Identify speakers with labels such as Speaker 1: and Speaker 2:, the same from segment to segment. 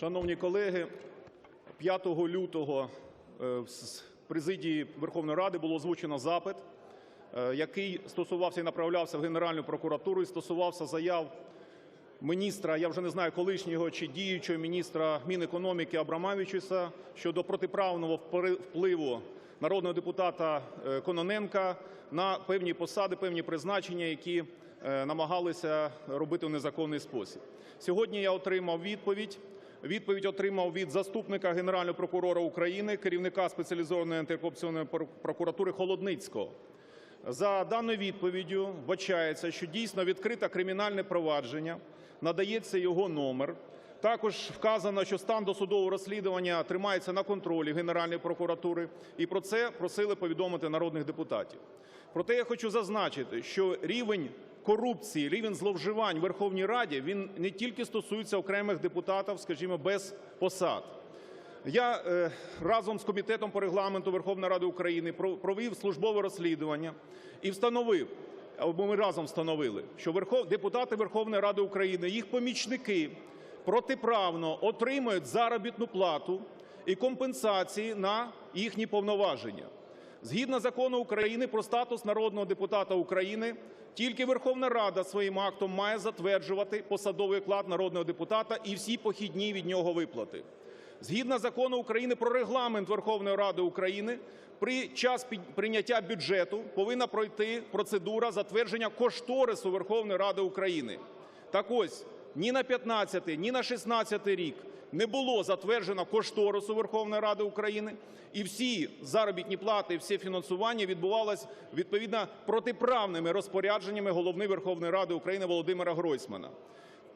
Speaker 1: Шановні колеги, 5 лютого е, з президії Верховної Ради було озвучено запит, е, який стосувався і направлявся в Генеральну прокуратуру і стосувався заяв міністра, я вже не знаю, колишнього чи діючого міністра Мінекономіки Абрамавичуса щодо протиправного впливу народного депутата е, Кононенка на певні посади, певні призначення, які е, намагалися робити в незаконний спосіб. Сьогодні я отримав відповідь. Відповідь отримав від заступника Генерального прокурора України, керівника спеціалізованої антикорупційної прокуратури Холодницького. За даною відповіддю вбачається, що дійсно відкрите кримінальне провадження, надається його номер. Також вказано, що стан досудового розслідування тримається на контролі Генеральної прокуратури, і про це просили повідомити народних депутатів. Проте я хочу зазначити, що рівень корупції, рівень зловживань в Верховній Раді він не тільки стосується окремих депутатів, скажімо, без посад. Я е, разом з Комітетом по регламенту Верховної Ради України про- провів службове розслідування і встановив, або ми разом встановили, що депутати Верховної Ради України, їх помічники протиправно отримують заробітну плату і компенсації на їхні повноваження. Згідно закону України про статус народного депутата України, тільки Верховна Рада своїм актом має затверджувати посадовий оклад народного депутата і всі похідні від нього виплати. Згідно закону України про Регламент Верховної Ради України, при час прийняття бюджету повинна пройти процедура затвердження кошторису Верховної Ради України. Так ось, ні на 15, ні на 16 рік не було затверджено кошторису Верховної Ради України, і всі заробітні плати, все фінансування відбувалось відповідно протиправними розпорядженнями Голови Верховної Ради України Володимира Гройсмана.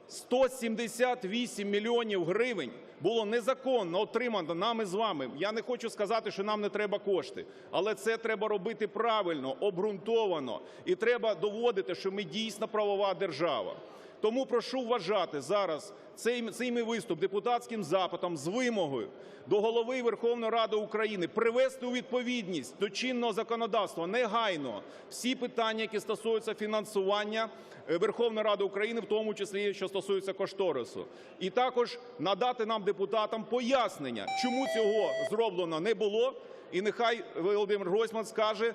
Speaker 1: 178 мільйонів гривень було незаконно отримано нами з вами. Я не хочу сказати, що нам не треба кошти, але це треба робити правильно, обґрунтовано, і треба доводити, що ми дійсно правова держава. Тому прошу вважати зараз цей, цей мій виступ депутатським запитом з вимогою до Голови Верховної Ради України привести у відповідність до чинного законодавства негайно всі питання, які стосуються фінансування е, Верховної Ради України, в тому числі, що стосується кошторису. І також надати нам, депутатам, пояснення, чому цього зроблено не було, і нехай Володимир Гройсман скаже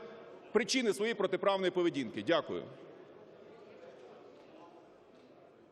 Speaker 1: причини своєї протиправної поведінки. Дякую.